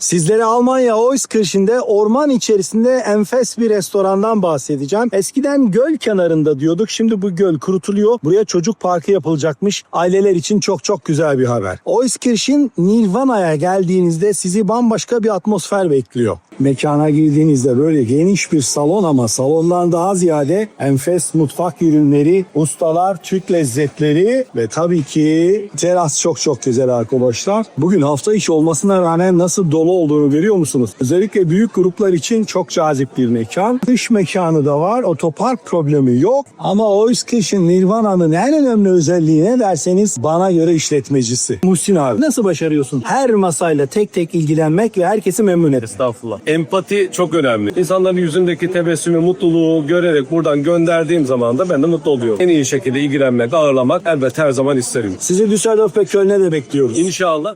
Sizlere Almanya Oiskirchen'de orman içerisinde enfes bir restorandan bahsedeceğim. Eskiden göl kenarında diyorduk. Şimdi bu göl kurutuluyor. Buraya çocuk parkı yapılacakmış. Aileler için çok çok güzel bir haber. Oiskirchen Nirvana'ya geldiğinizde sizi bambaşka bir atmosfer bekliyor. Mekana girdiğinizde böyle geniş bir salon ama salondan daha ziyade enfes mutfak ürünleri, ustalar, Türk lezzetleri ve tabii ki teras çok çok güzel arkadaşlar. Bugün hafta içi olmasına rağmen nasıl dolu olduğunu görüyor musunuz? Özellikle büyük gruplar için çok cazip bir mekan. Dış mekanı da var. Otopark problemi yok. Ama Oiskirchen Nirvana'nın en önemli özelliği ne derseniz bana göre işletmecisi. Muhsin abi nasıl başarıyorsun? Her masayla tek tek ilgilenmek ve herkesi memnun et. Estağfurullah. Empati çok önemli. İnsanların yüzündeki tebessümü, mutluluğu görerek buradan gönderdiğim zaman da ben de mutlu oluyorum. En iyi şekilde ilgilenmek, ağırlamak elbette her zaman isterim. Sizi Düsseldorf ve Köln'e de bekliyoruz. İnşallah.